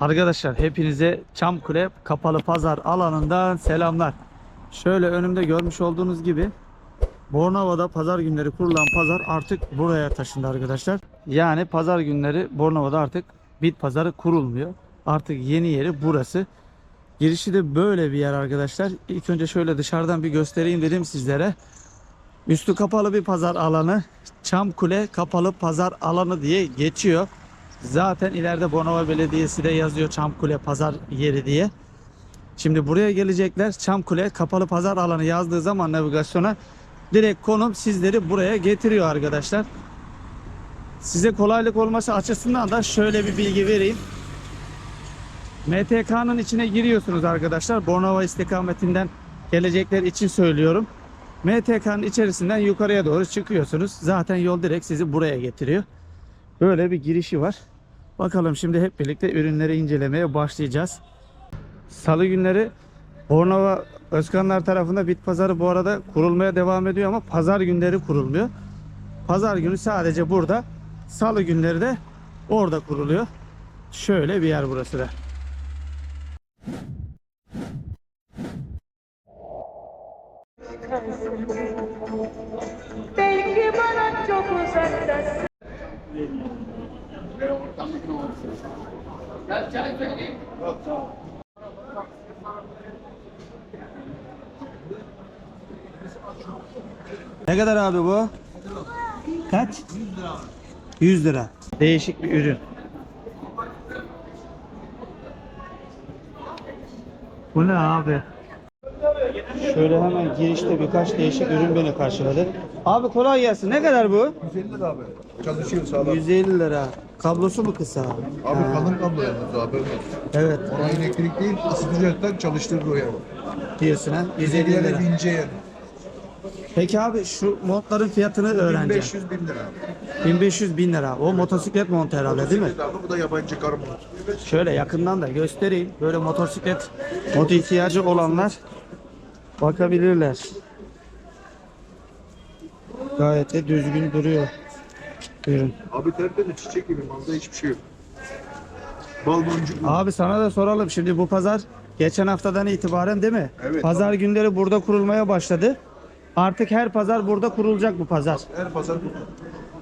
Arkadaşlar hepinize Çamkule Kapalı Pazar alanından selamlar. Şöyle önümde görmüş olduğunuz gibi Bornova'da pazar günleri kurulan pazar artık buraya taşındı arkadaşlar. Yani pazar günleri Bornova'da artık bit pazarı kurulmuyor. Artık yeni yeri burası. Girişi de böyle bir yer arkadaşlar. İlk önce şöyle dışarıdan bir göstereyim dedim sizlere. Üstü kapalı bir pazar alanı. Çamkule kapalı pazar alanı diye geçiyor. Zaten ileride Bornova Belediyesi de yazıyor Çamkule pazar yeri diye. Şimdi buraya gelecekler. Çamkule kapalı pazar alanı yazdığı zaman navigasyona direkt konum sizleri buraya getiriyor arkadaşlar. Size kolaylık olması açısından da şöyle bir bilgi vereyim. MTK'nın içine giriyorsunuz arkadaşlar. Bornova istikametinden gelecekler için söylüyorum. MTK'nın içerisinden yukarıya doğru çıkıyorsunuz. Zaten yol direkt sizi buraya getiriyor. Böyle bir girişi var. Bakalım şimdi hep birlikte ürünleri incelemeye başlayacağız. Salı günleri Bornova Özkanlar tarafında bit pazarı bu arada kurulmaya devam ediyor ama pazar günleri kurulmuyor. Pazar günü sadece burada. Salı günleri de orada kuruluyor. Şöyle bir yer burası da. Belki bana çok uzaktasın. Ne kadar abi bu? Kaç? 100 lira. 100 lira. Değişik bir ürün. Bu ne abi? Şöyle hemen girişte birkaç değişik ürün beni karşıladı. Abi kolay gelsin. Ne kadar bu? 150 lira abi. Çalışıyor sağlam. 150 lira. Kablosu mu kısa abi? Ha, kalın kablo yalnız abi. Evet. Ona elektrik değil ısıtıcıdan çalıştırır o yani. Diyorsun ha. 150 150 lira. lira ince yani. Peki abi şu montların fiyatını öğreneceğim. 1500 bin lira abi. 1500 bin lira. O motosiklet montu herhalde değil mi? Abi bu da yabancı karma. Şöyle yakından da göstereyim. Böyle motosiklet moto ihtiyacı olanlar bakabilirler. Gayet de düzgün duruyor ürün. Abi tertemiz çiçek gibi malda hiçbir şey yok. Bal boncuk. Abi sana da soralım. Şimdi bu pazar geçen haftadan itibaren değil mi? Evet, Pazar günleri burada kurulmaya başladı. Artık her pazar burada kurulacak bu pazar. Her pazar burada.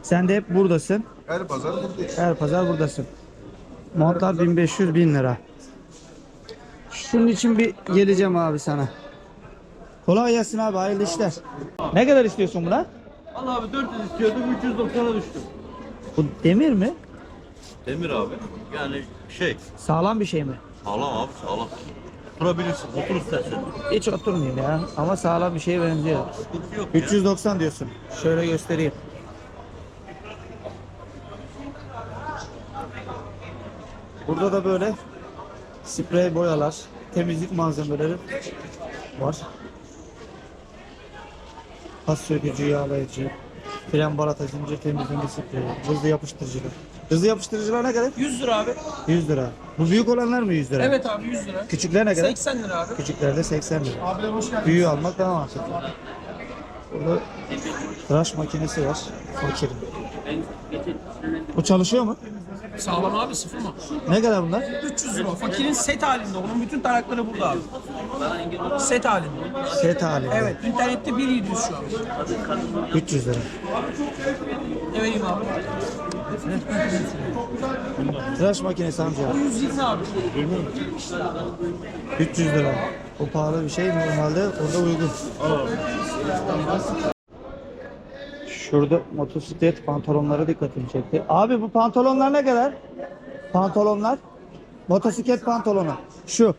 Sen de hep buradasın. Her pazar buradayız. Her pazar buradasın. Montlar 1500 bin lira. Şunun için bir geleceğim abi sana. Kolay gelsin abi hayırlı işler. Ne kadar istiyorsun buna? Allah abi 400 istiyordum 390'a düştüm. Bu demir mi? Demir abi. Yani şey Sağlam bir şey mi? sağlam abi sağlam. Oturabilirsin otur istersen. Hiç oturmayayım ya. Ama sağlam bir şeye benziyor. Sıkıntı yok ya. 390 diyorsun. Şöyle göstereyim. Burada da böyle sprey boyalar, temizlik malzemeleri var. Pas sökücü, yağlayıcı, fren balata, zincir temizleme spreyi, hızlı yapıştırıcılar. Hızlı yapıştırıcılar ne kadar? 100 lira abi. 100 lira. Bu büyük olanlar mı 100 lira? Evet abi 100 lira. Küçükler ne kadar? 80 lira abi. Küçüklerde 80 lira. Büyüğü almak daha mantıklı. Burada tıraş makinesi var. Fakirin. Bu çalışıyor mu? Sağlam abi sıfır mı? Ne kadar bunlar? 300 lira. Fakirin set halinde. Onun bütün tarakları burada abi. Set halinde. Set halinde. Evet. internette 1700 şu an. 300 lira. Ne vereyim abi? Tıraş makinesi amca. 120 abi. 300 lira. O pahalı bir şey normalde orada uygun. Şurada motosiklet pantolonlara dikkatimi çekti. Abi bu pantolonlar ne kadar? Pantolonlar. Motosiklet pantolonu. Şu.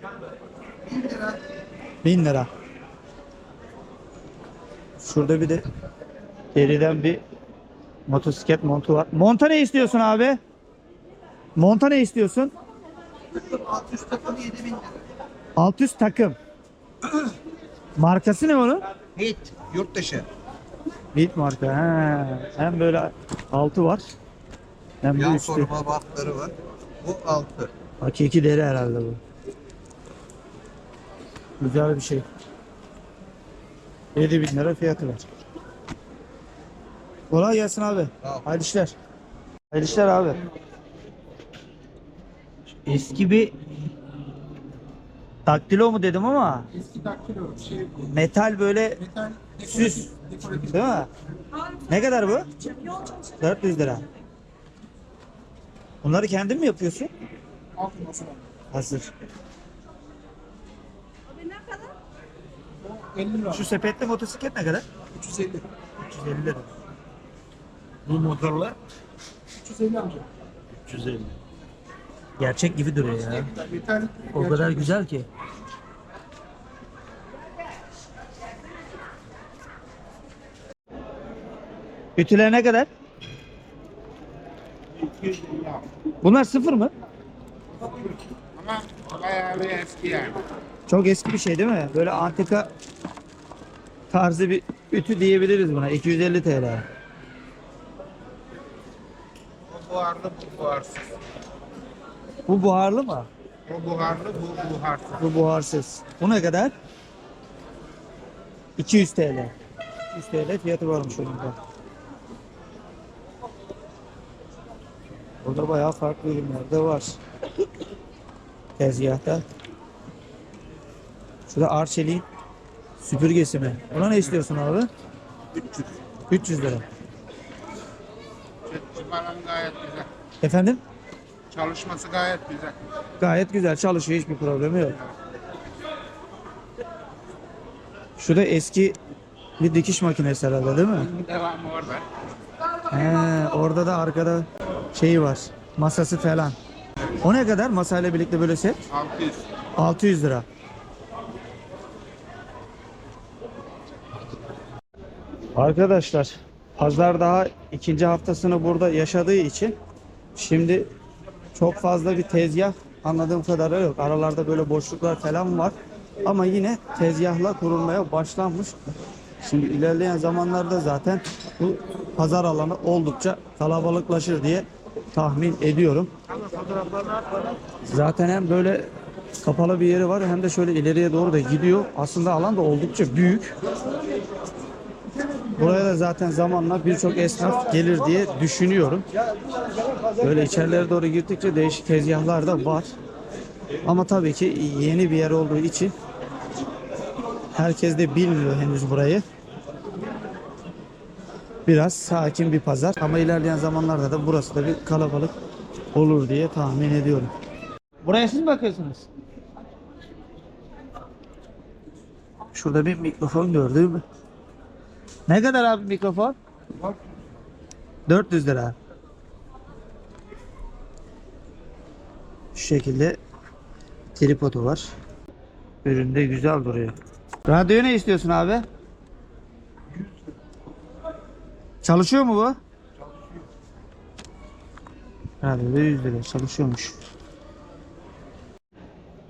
1000 lira. Şurada bir de deriden bir motosiklet montu var. Monta ne istiyorsun abi? Monta ne istiyorsun? 600 takım. Markası ne onun? Hit. Yurt dışı. Beat marka. He. Hem böyle altı var. Hem de Yan üstü. koruma bantları var. Bu altı. Hakiki deri herhalde bu. Güzel bir şey. 7000 lira fiyatı var. Kolay gelsin abi. Ol. Hayırlı işler. Hayırlı işler abi. Eski bir daktilo mu dedim ama Eski daktilo şey metal böyle metal süs dekoratif. değil mi? Ne kadar bu? 400 lira. Bunları kendin mi yapıyorsun? Hazır. 50 lira. Şu sepetli motosiklet ne kadar? 350. 350 lira. Bu motorla 350 amca. 350. Gerçek gibi duruyor ya. Metal. O kadar güzel ki. Ütüler ne kadar? Bunlar sıfır mı? Ama bayağı bir eski yani. Çok eski bir şey değil mi? Böyle antika tarzı bir ütü diyebiliriz buna. 250 TL. O buharlı, bu buharsız. Bu buharlı mı? O buharlı, bu buharsız. Bu buharsız. Bu ne kadar? 200 TL. 200 TL fiyatı varmış onun da. Burada bayağı farklı ürünler de var. Tezgahta. Şurada Arçelik'in süpürgesi mi? Buna ne istiyorsun abi? 300. 300 lira. Çımaran gayet güzel. Efendim? Çalışması gayet güzel. Gayet güzel çalışıyor hiçbir problemi yok. Şurada eski bir dikiş makinesi herhalde değil mi? Devamı orada. He, orada da arkada şeyi var. Masası falan. O ne kadar masayla birlikte böyle set? 600. 600 lira. Arkadaşlar pazar daha ikinci haftasını burada yaşadığı için şimdi çok fazla bir tezgah anladığım kadarıyla yok. Aralarda böyle boşluklar falan var. Ama yine tezgahla kurulmaya başlanmış. Şimdi ilerleyen zamanlarda zaten bu pazar alanı oldukça kalabalıklaşır diye tahmin ediyorum. Zaten hem böyle kapalı bir yeri var hem de şöyle ileriye doğru da gidiyor. Aslında alan da oldukça büyük. Buraya da zaten zamanla birçok esnaf gelir diye düşünüyorum. Böyle içerilere doğru girdikçe değişik tezgahlar da var. Ama tabii ki yeni bir yer olduğu için herkes de bilmiyor henüz burayı. Biraz sakin bir pazar ama ilerleyen zamanlarda da burası da bir kalabalık olur diye tahmin ediyorum. Buraya siz mi bakıyorsunuz? Şurada bir mikrofon gördüm. Ne kadar abi mikrofon? 400 lira. Şu şekilde tripodu var. Üründe güzel duruyor. Radyo ne istiyorsun abi? Çalışıyor mu bu? Radyo 100 lira çalışıyormuş.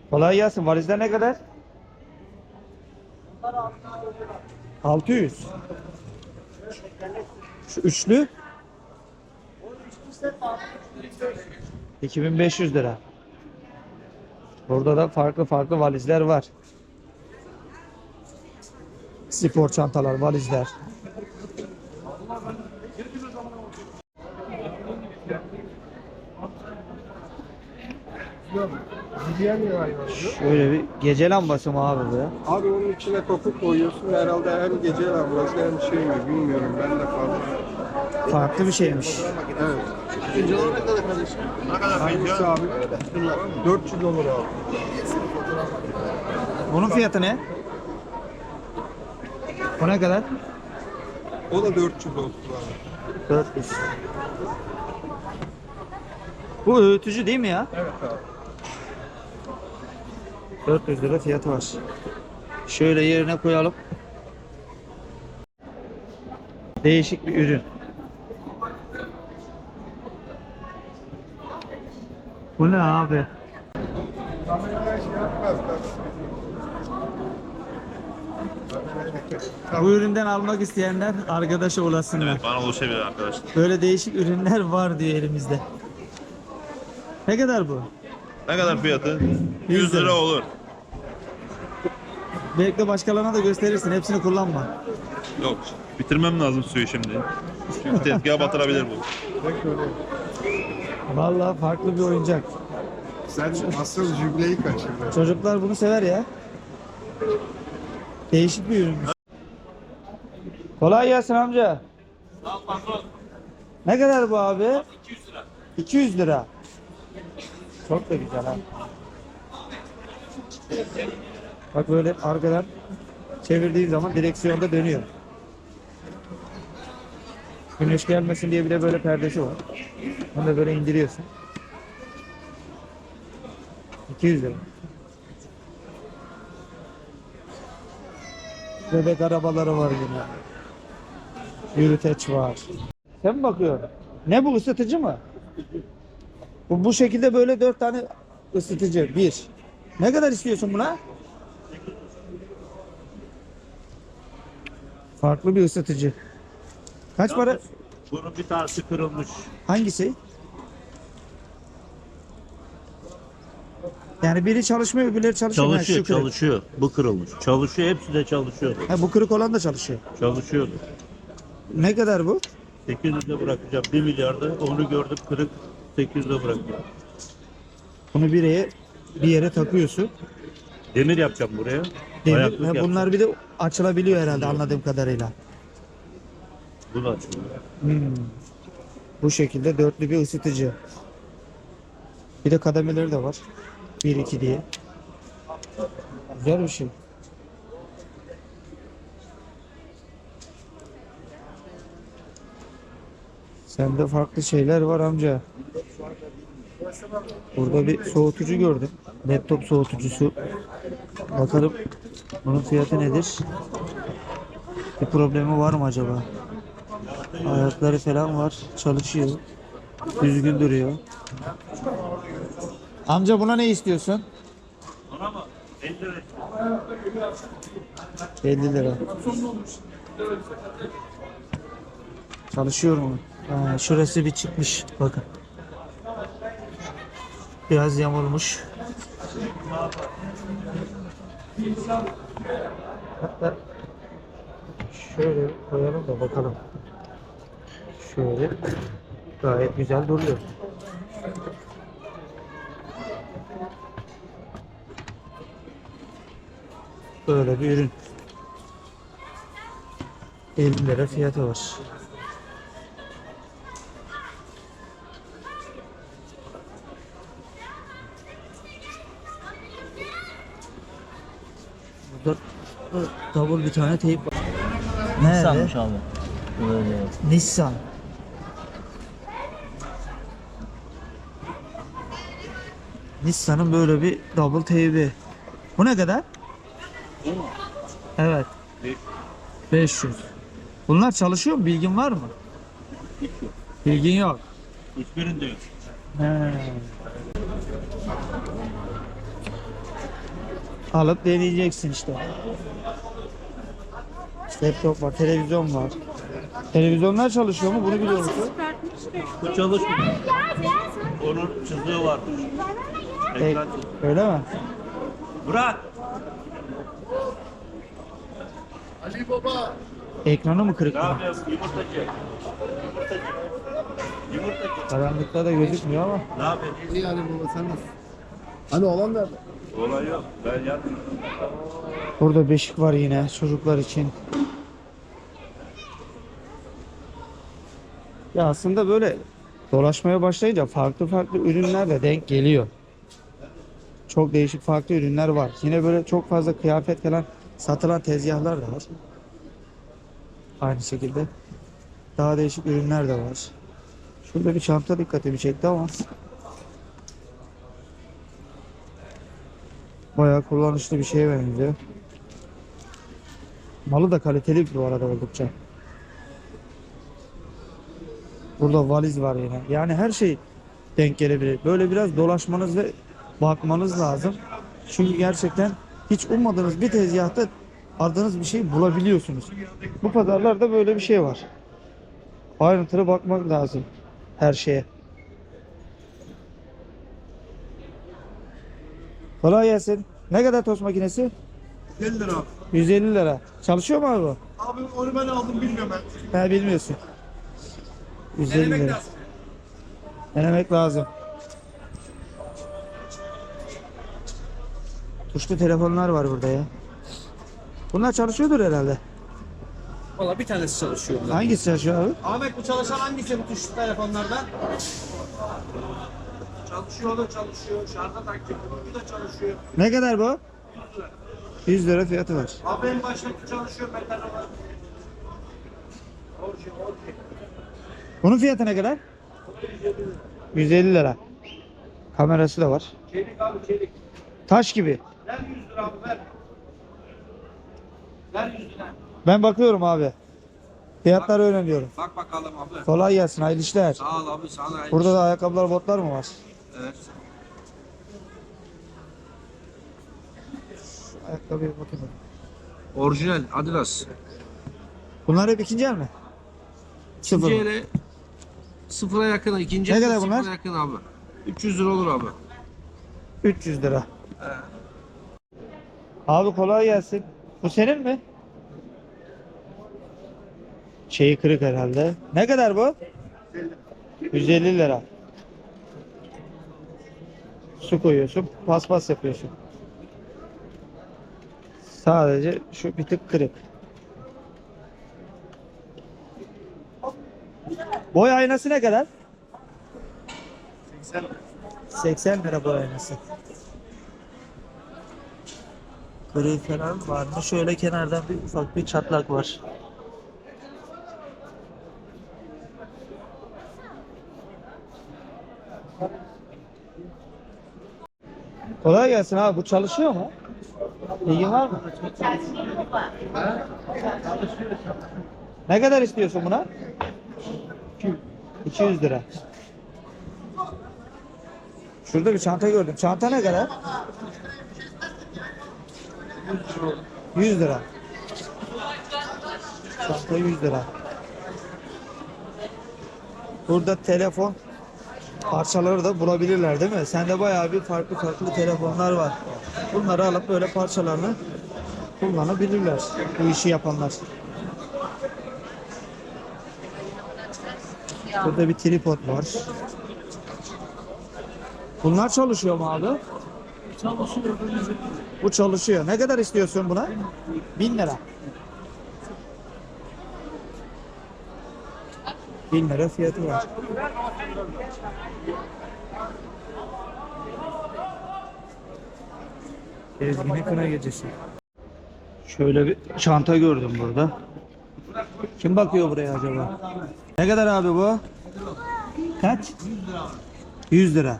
Kolay gelsin. Valizler ne kadar? 600. Şu üçlü 2500 lira. Burada da farklı farklı valizler var. Spor çantalar, valizler. Diğer bir hayvan. Şöyle bir gece lambası mı abi bu ya? Abi onun içine koku koyuyorsun. Herhalde hem gece lambası hem şey mi bilmiyorum. Ben de fazla. Farklı bir şeymiş. Evet. Fincanlar ne kadar kardeşim? Ne kadar Hangisi abi? 400 olur abi. Bunun fiyatı ne? Bu ne kadar? O da 400 olsun abi. 400. Bu öğütücü değil mi ya? Evet abi. 400 lira fiyatı var. Şöyle yerine koyalım. Değişik bir ürün. Bu ne abi? Bu üründen almak isteyenler arkadaşa ulaşsınlar. Bana ulaşabilir arkadaşlar. Böyle değişik ürünler var diyor elimizde. Ne kadar bu? Ne kadar fiyatı? 100 100 lira. lira olur. Belki de başkalarına da gösterirsin. Hepsini kullanma. Yok. Bitirmem lazım suyu şimdi. Çünkü tezgaha batırabilir bu. Vallahi farklı bir oyuncak. Sen asıl jübileyi kaçırdın. Çocuklar bunu sever ya. Değişik bir ürünmüş. Kolay gelsin amca. Ne kadar bu abi? 200 lira. 200 lira. Çok da güzel ha. Bak böyle arkadan çevirdiğin zaman direksiyonda dönüyor. Güneş gelmesin diye bir de böyle perdesi var. Onu da böyle indiriyorsun. 200 lira. Bebek arabaları var yine. Yürüteç var. Sen mi bakıyorsun? Ne bu ısıtıcı mı? Bu, bu şekilde böyle dört tane ısıtıcı. Bir. Ne kadar istiyorsun buna? Farklı bir ısıtıcı. Kaç para? Bunun bir tanesi kırılmış. Hangisi? Yani biri çalışmıyor, öbürleri çalışmıyor. Çalışıyor, şu kırık. çalışıyor. Bu kırılmış. Çalışıyor, hepsi de çalışıyordu. Ha, bu kırık olan da çalışıyor. Çalışıyordu. Ne kadar bu? 800'de bırakacağım. 1 milyarda onu gördüm kırık 800'de bırakacağım. Bunu bir yere, bir yere takıyorsun. Demir yapacağım buraya. Demir, Ayaklık ha, yapacağım. bunlar bir de açılabiliyor herhalde anladığım kadarıyla. Bu da açılıyor. Hmm. Bu şekilde dörtlü bir ısıtıcı. Bir de kademeleri de var. 1 2 diye. Güzel bir şey. Sende farklı şeyler var amca. Burada bir soğutucu gördüm. Laptop soğutucusu. Bakalım bunun fiyatı nedir? Bir problemi var mı acaba? Ayakları falan var. Çalışıyor. Düzgün duruyor. Amca buna ne istiyorsun? Ona mı? 50 lira. 50 lira. Çalışıyor mu? Ha, şurası bir çıkmış. Bakın. Biraz yamulmuş. Hatta şöyle koyalım da bakalım. Şöyle gayet güzel duruyor. Böyle bir ürün. 50 lira fiyatı var. I, double bir tane teyp var. Nerede? Sanmış abi. Böyle. Nissan. Nissan'ın böyle bir double teybi. Bu ne kadar? Evet. 500. Bunlar çalışıyor mu? Bilgin var mı? Bilgin yok. Hiçbirinde yok. He. Alıp deneyeceksin işte. Laptop var, televizyon var. Televizyonlar çalışıyor mu? Bunu biliyor musun? Bu çalışmıyor. Onun çizığı varmış. E, Ekran çizığı. öyle mi? Bırak. Ekranı mı kırık? Ne bunun? yapıyorsun? Yumurtacı. Yumurtacı. Yumurtacı. Karanlıkta da gözükmüyor ama. Ne yapıyorsun? İyi yani baba sen nasılsın? Hani olan nerede? Olay yok. Ben yattım. Burada beşik var yine çocuklar için. Ya aslında böyle dolaşmaya başlayınca farklı farklı ürünler de denk geliyor. Çok değişik farklı ürünler var. Yine böyle çok fazla kıyafet falan satılan tezgahlar da var. Aynı şekilde daha değişik ürünler de var. Şurada bir çanta dikkatimi çekti ama Bayağı kullanışlı bir şeye benziyor. Malı da kaliteli bu arada oldukça. Burada valiz var yine. Yani her şey denk gelebilir. Böyle biraz dolaşmanız ve bakmanız lazım. Çünkü gerçekten hiç ummadığınız bir tezgahta aradığınız bir şey bulabiliyorsunuz. Bu pazarlarda böyle bir şey var. Ayrıntılı bakmak lazım her şeye. Kolay gelsin. Ne kadar tost makinesi? 50 lira. 150 lira. Çalışıyor mu abi bu? Abi onu ben aldım bilmiyorum ben. Ha bilmiyorsun. 150 lira. Denemek lazım. Tuşlu telefonlar var burada ya. Bunlar çalışıyordur herhalde. Valla bir tanesi çalışıyor. Hangisi çalışıyor abi? Ahmet bu çalışan hangisi bu tuşlu telefonlardan? Çalışıyor o da çalışıyor. Şarja takacak. Bu da çalışıyor. Ne kadar bu? 100 lira fiyatı var. Abi en baştaki çalışıyor metal olan. Bunun fiyatı ne kadar? 150 lira. Kamerası da var. Çelik abi çelik. Taş gibi. Ver 100 lira abi ver. Ver 100 lira. Ben bakıyorum abi. Fiyatları öğreniyorum. Bak bakalım abi. Kolay gelsin, hayırlı işler. Sağ ol abi sana. Burada da ayakkabılar, botlar mı var? Evet. Şu ayakkabıya bakayım. Orijinal Adidas. Bunlar hep ikinci el mi? Sıfır. İkinci ele sıfıra yakın. ikinci Ne kadar sıfıra bunlar? yakın abi. 300 lira olur abi. 300 lira. Abi kolay gelsin. Bu senin mi? Şeyi kırık herhalde. Ne kadar bu? 150 lira. Su koyuyorsun, paspas yapıyorsun. Sadece şu bir tık kırık. Boy aynası ne kadar? 80 lira boy aynası. Gri falan var mı? Şöyle kenardan bir ufak bir çatlak var. Kolay gelsin abi. Bu çalışıyor mu? İlgin var mı? Ne kadar istiyorsun buna? 200 lira. Şurada bir çanta gördüm. Çanta ne kadar? 100 lira. Çanta 100 lira. Burada telefon parçaları da bulabilirler değil mi? Sende bayağı bir farklı farklı telefonlar var. Bunları alıp böyle parçalarını kullanabilirler. Bu işi yapanlar. Burada bir tripod var. Bunlar çalışıyor mu abi? Bu çalışıyor. Ne kadar istiyorsun buna? 1000 lira. 1000 lira fiyatı var. Ezgi'nin kına gecesi. Şöyle bir çanta gördüm burada. Kim bakıyor buraya acaba? Ne kadar abi bu? Kaç? 100 lira.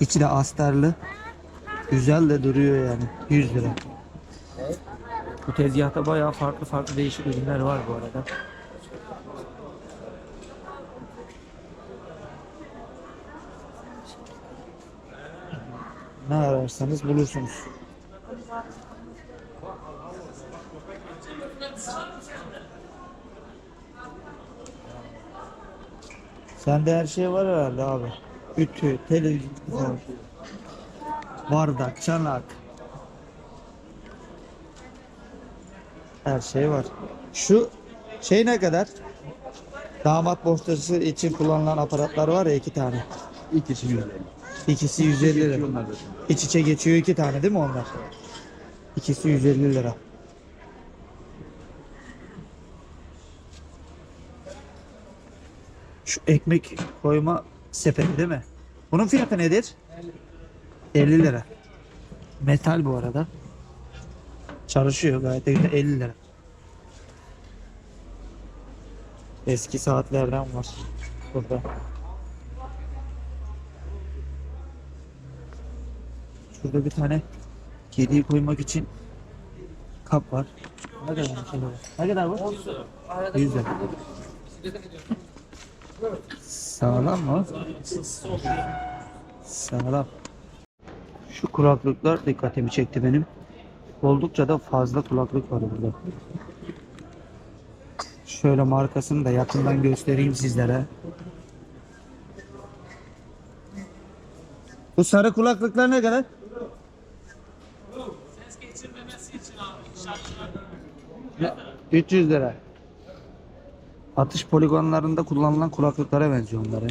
İçi de astarlı. Güzel de duruyor yani. 100 lira. Bu tezgahta bayağı farklı farklı değişik ürünler var bu arada. Ne ararsanız bulursunuz. Sende her şey var herhalde abi. Ütü, televizyon, bardak, çanak. Her şey var. Şu şey ne kadar? Damat bohçası için kullanılan aparatlar var ya iki tane. İkisi yüz İkisi 150 lira. İç içe geçiyor iki tane değil mi onlar? İkisi 150 lira. Şu ekmek koyma sepeti değil mi? Bunun fiyatı nedir? 50 lira. Metal bu arada. Çalışıyor gayet de güzel 50 lira. Eski saatlerden var burada. Şurada bir tane kediyi koymak için kap var. Ne kadar bu? Ne kadar bu? 100 lira. Sağlam mı? Sağlam. Şu kulaklıklar dikkatimi çekti benim. Oldukça da fazla kulaklık var burada. Şöyle markasını da yakından göstereyim sizlere. Bu sarı kulaklıklar ne kadar? 300 lira. Atış poligonlarında kullanılan kulaklıklara benziyor onları.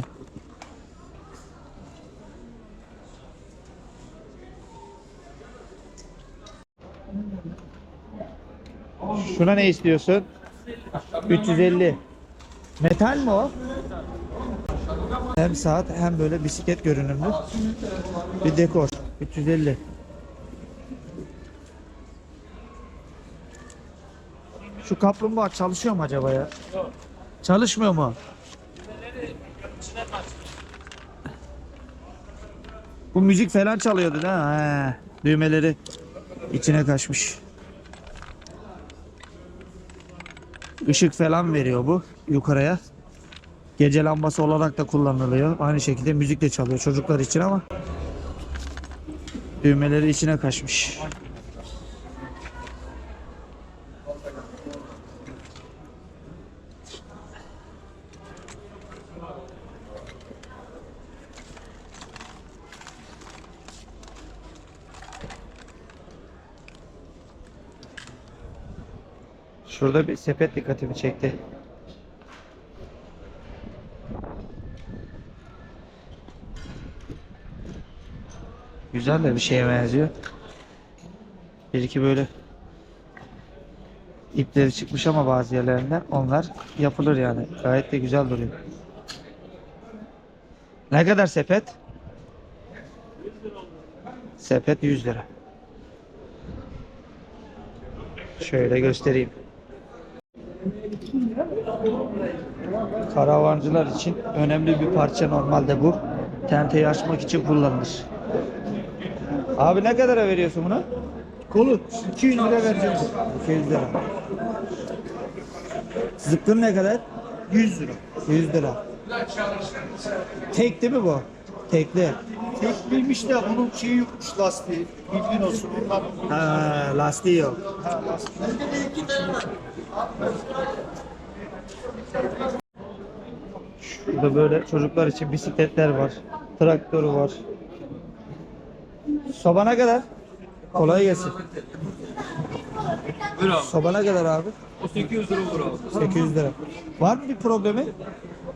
Şuna ne istiyorsun? 350. Metal mi o? Hem saat hem böyle bisiklet görünümlü. Bir dekor. 350. Şu kaplumbağa çalışıyor mu acaba ya? Çalışmıyor mu? Bu müzik falan çalıyordu değil? He, düğmeleri içine kaçmış. Işık falan veriyor bu yukarıya. Gece lambası olarak da kullanılıyor. Aynı şekilde müzik de çalıyor çocuklar için ama düğmeleri içine kaçmış. Şurada bir sepet dikkatimi çekti. Güzel de bir şeye benziyor. Bir iki böyle ipleri çıkmış ama bazı yerlerinden onlar yapılır yani. Gayet de güzel duruyor. Ne kadar sepet? Sepet 100 lira. Şöyle göstereyim. Karavancılar için önemli bir parça normalde bu. Tenteyi açmak için kullanılır. Abi ne kadara veriyorsun bunu? Kolu 200 lira vereceğim. 200 lira. Zıpkın ne kadar? 100 lira. 100 lira. Tek değil mi bu? Tekli. Tekliymiş de bunun şeyi yokmuş lastiği. Bilgin olsun. Bunlar Ha, lastiği yok. Şurada böyle çocuklar için bisikletler var. Traktörü var. Sobana kadar. Kolay gelsin. Buyur abi. Sobana kadar abi. O 800 lira olur abi. 800 lira. Var mı bir problemi?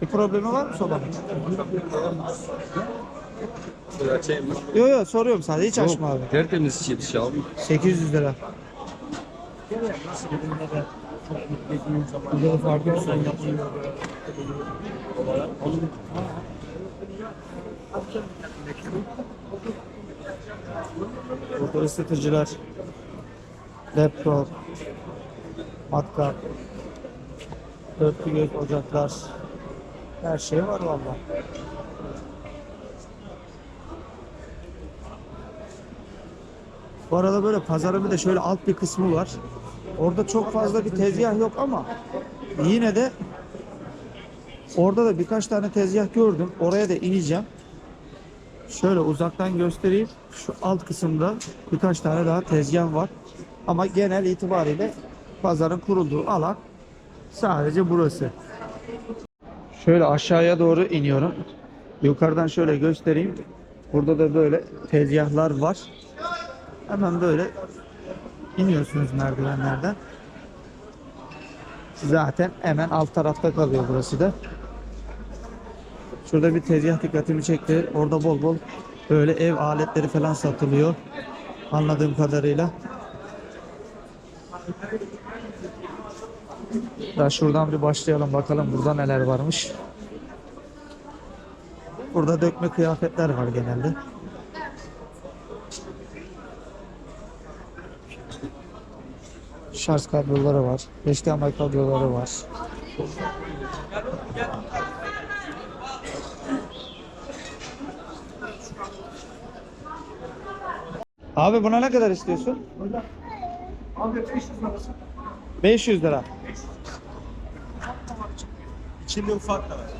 Bir problemi var mı sobanın? Şöyle açayım mı? Yok yok soruyorum sadece hiç açma abi. Tertemiz çift abi. 800 lira. Burada da farklı bir sorun yapılıyor. Burada ısıtıcılar, laptop, matkap, dörtlü göz ocaklar, her şey var vallahi. Bu arada böyle pazarın de şöyle alt bir kısmı var. Orada çok fazla bir tezgah yok ama yine de orada da birkaç tane tezgah gördüm. Oraya da ineceğim. Şöyle uzaktan göstereyim. Şu alt kısımda birkaç tane daha tezgah var. Ama genel itibariyle pazarın kurulduğu alan sadece burası. Şöyle aşağıya doğru iniyorum. Yukarıdan şöyle göstereyim. Burada da böyle tezgahlar var. Hemen böyle iniyorsunuz merdivenlerden. Zaten hemen alt tarafta kalıyor burası da. Şurada bir tezgah dikkatimi çekti. Orada bol bol böyle ev aletleri falan satılıyor. Anladığım kadarıyla. Daha şuradan bir başlayalım bakalım burada neler varmış. Burada dökme kıyafetler var genelde. Şarj kabloları var. HDMI kabloları var. Abi buna ne kadar istiyorsun? Abi 500 lirası. 500 lira. İçinde ufak da var.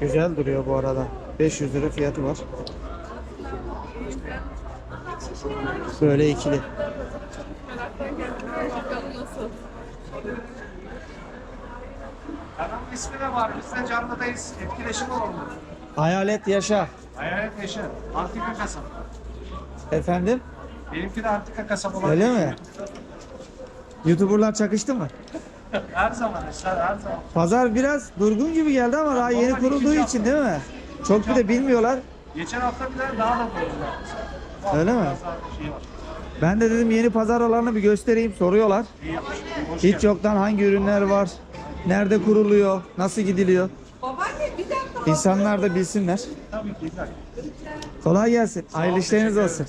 Güzel duruyor bu arada. 500 lira fiyatı var. Böyle ikili. İsmi de var. Biz de canlıdayız. Etkileşim olalım. Hayalet yaşa. Hayalet Yaşar. Antika kasap. Efendim? Benimki de antika kasap olan. Öyle mi? Youtuberlar çakıştı mı? Her zaman Yaşar her zaman. Pazar biraz durgun gibi geldi ama daha yeni kurulduğu için değil mi? Çok bir de bilmiyorlar. Geçen hafta bir de daha da bozuldu. Öyle mi? Şey. Ben de dedim yeni pazar alanını bir göstereyim. Soruyorlar. Hiç yoktan hangi ürünler var? Nerede kuruluyor? Nasıl gidiliyor? İnsanlar da bilsinler. Kolay gelsin. Hayırlı işleriniz olsun.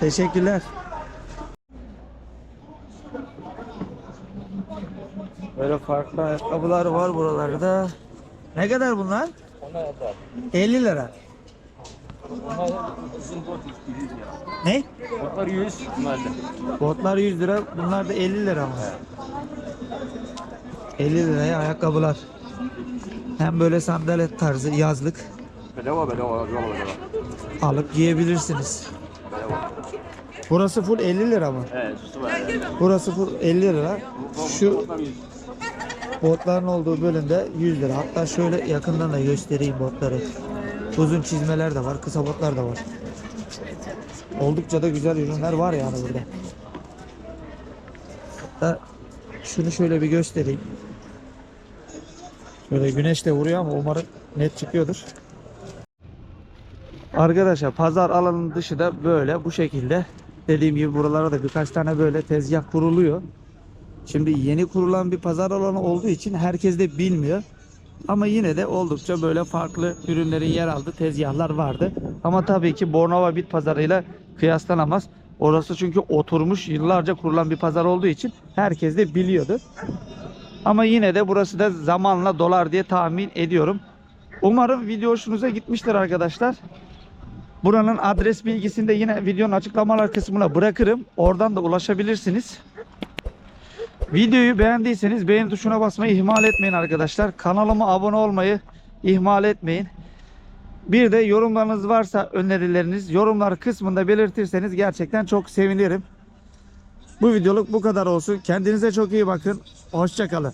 Teşekkürler. Böyle farklı ayakkabılar var buralarda. Ne kadar bunlar? 50 lira. Ne? Botlar 100. Botlar 100 lira, bunlar da 50 lira mı? 50 liraya ayakkabılar. Hem böyle sandalet tarzı yazlık Bedava bedava bedava bedava. alıp giyebilirsiniz. Burası full 50 lira mı? Evet. Burası full 50 lira. Şu botların olduğu bölümde 100 lira. Hatta şöyle yakından da göstereyim botları. Uzun çizmeler de var, kısa botlar da var. Oldukça da güzel ürünler var yani burada. Hatta şunu şöyle bir göstereyim. Şöyle güneş de vuruyor ama umarım net çıkıyordur. Arkadaşlar pazar alanının dışı da böyle bu şekilde. Dediğim gibi buralara da birkaç tane böyle tezgah kuruluyor. Şimdi yeni kurulan bir pazar alanı olduğu için herkes de bilmiyor. Ama yine de oldukça böyle farklı ürünlerin yer aldığı tezgahlar vardı. Ama tabii ki Bornova Bit Pazarı'yla kıyaslanamaz. Orası çünkü oturmuş yıllarca kurulan bir pazar olduğu için herkes de biliyordu. Ama yine de burası da zamanla dolar diye tahmin ediyorum. Umarım video hoşunuza gitmiştir arkadaşlar. Buranın adres bilgisini de yine videonun açıklamalar kısmına bırakırım. Oradan da ulaşabilirsiniz. Videoyu beğendiyseniz beğen tuşuna basmayı ihmal etmeyin arkadaşlar. Kanalıma abone olmayı ihmal etmeyin. Bir de yorumlarınız varsa önerileriniz yorumlar kısmında belirtirseniz gerçekten çok sevinirim. Bu videoluk bu kadar olsun. Kendinize çok iyi bakın. Hoşçakalın.